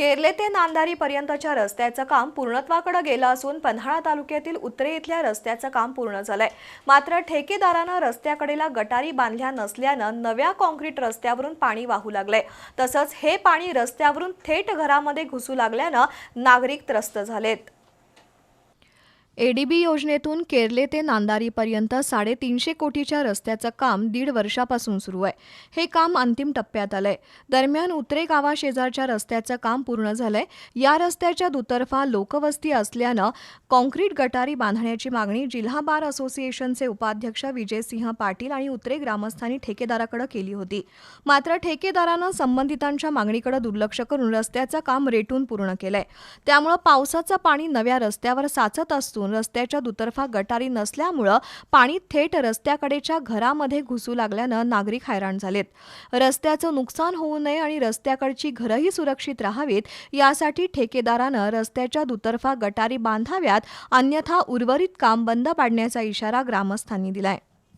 केरले ते नांदारी पर्यंतच्या रस्त्याचं काम पूर्णत्वाकडे गेलं असून पन्हाळा तालुक्यातील उतरे इथल्या रस्त्याचं काम पूर्ण झालंय. मात्र ठेकेदारानं रस्त्याकडेला गटारी बांधल्या नसल्यानं नव्या कॉन्क्रीट रस्त्यावरून पाणी वाहू लागलंय. तसंच हे पाणी रस्त्यावरून थेट घरामध्ये घुसू लागल्यानं नागरिक त्रस्त झालेत. एडीबी योजनेतून केरले ते नांदारीपर्यंत साडेतीनशे कोटीच्या रस्त्याचं काम दीड वर्षापासून सुरू आहे. हे काम अंतिम टप्प्यात आलंय. दरम्यान उतरे गावाशेजारच्या रस्त्याचं काम पूर्ण झालंय. या रस्त्याच्या दुतर्फा लोकवस्ती असल्यानं कॉन्क्रीट गटारी बांधण्याची मागणी जिल्हा बार असोसिएशनचे उपाध्यक्ष विजयसिंह पाटील आणि उतरे ग्रामस्थांनी ठेकेदाराकडे केली होती. मात्र ठेकेदारानं संबंधितांच्या मागणीकडे दुर्लक्ष करून रस्त्याचं काम रेटून पूर्ण केलंय. त्यामुळं पावसाचं पाणी नव्या रस्त्यावर साचत असून असून रस्त्याच्या दुतर्फा गटारी नसल्यामुळं पाणी थेट रस्त्याकडेच्या घरामध्ये घुसू लागल्यानं नागरिक हैराण झालेत. रस्त्याचं नुकसान होऊ नये आणि रस्त्याकडची घरंही सुरक्षित राहावीत यासाठी ठेकेदारानं रस्त्याच्या दुतर्फा गटारी बांधाव्यात अन्यथा उर्वरित काम बंद पाडण्याचा इशारा ग्रामस्थांनी दिलाय.